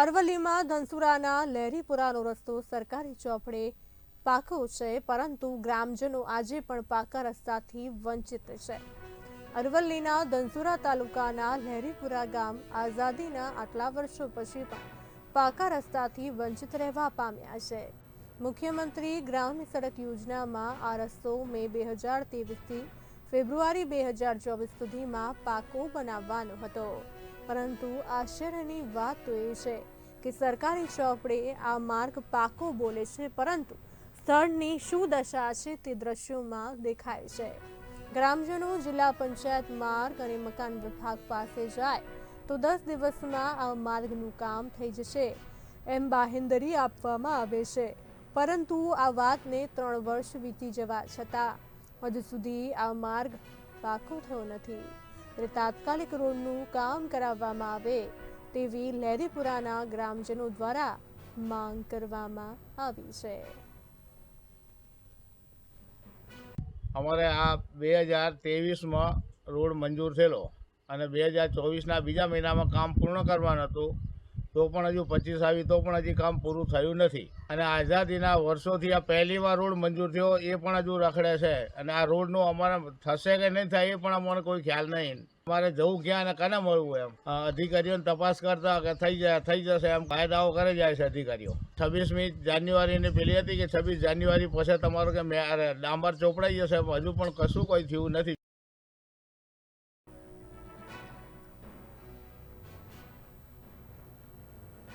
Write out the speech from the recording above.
અરવલ્લીમાં ધનસુરાના લહેરીપુરાનો રસ્તો સરકારી ચોપડે પાકો છે, પરંતુ ગ્રામજનો આજે પણ પાકા રસ્તાથી વંચિત છે. અરવલ્લીના ધનસુરા તાલુકાના લહેરીપુરા ગામ આઝાદીના આટલા વર્ષો પછી પણ પાકા રસ્તાથી વંચિત રહેવા પામ્યા છે. મુખ્યમંત્રી ગ્રામ્ય સડક યોજનામાં આ રસ્તો મે બે હજાર તેવીસથી ફેબ્રુઆરી બે હજાર ચોવીસ સુધીમાં પાકો બનાવવાનો હતો. પરંતુ આશ્ચર્યની વાત તો એ છે કે સરકારી ચોપડે આ માર્ગ પાકો બોલે છે, પરંતુ સ્થળની શું દશા છે તે દ્રશ્યોમાં દેખાય છે. ગ્રામજનો જિલ્લા પંચાયત માર્ગ અને મકાન વિભાગ પાસે જાય તો દસ દિવસમાં આ માર્ગનું કામ થઈ જશે એમ બાહેંધરી આપવામાં આવે છે. પરંતુ આ વાતને ત્રણ વર્ષ વીતી જવા છતાં હજુ સુધી આ માર્ગ પાકો થયો નથી. ત્યારે તાત્કાલિક રોડનું કામ કરાવવામાં આવે તેવી લહેરીપુરાના ગ્રામજનો દ્વારા માંગ કરવામાં આવી છે. અમારે આ બે હજાર ત્રેવીસમાં રોડ મંજૂર થયેલો અને બે હજાર ચોવીસના બીજા મહિનામાં કામ પૂર્ણ કરવાનું હતું. તો પણ હજુ પચીસ આવી, તો પણ હજી કામ પૂરું થયું નથી. અને આઝાદીના વર્ષોથી આ પહેલીવાર રોડ મંજૂર થયો, એ પણ હજુ રખડે છે. અને આ રોડનું અમારે થશે કે નહીં થાય એ પણ અમને કોઈ ખ્યાલ નહીં. અમારે જવું ક્યાં અને કને મળવું એમ? અધિકારીઓને તપાસ કરતા કે થઈ જાય થઈ જશે એમ કાયદાઓ કરે જાય છે અધિકારીઓ. છવ્વીસમી જાન્યુઆરીની પેલી હતી કે છવ્વીસ જાન્યુઆરી પછી તમારું કે ડાંબર ચોપડાઈ જશે, હજુ પણ કશું કોઈ થયું નથી.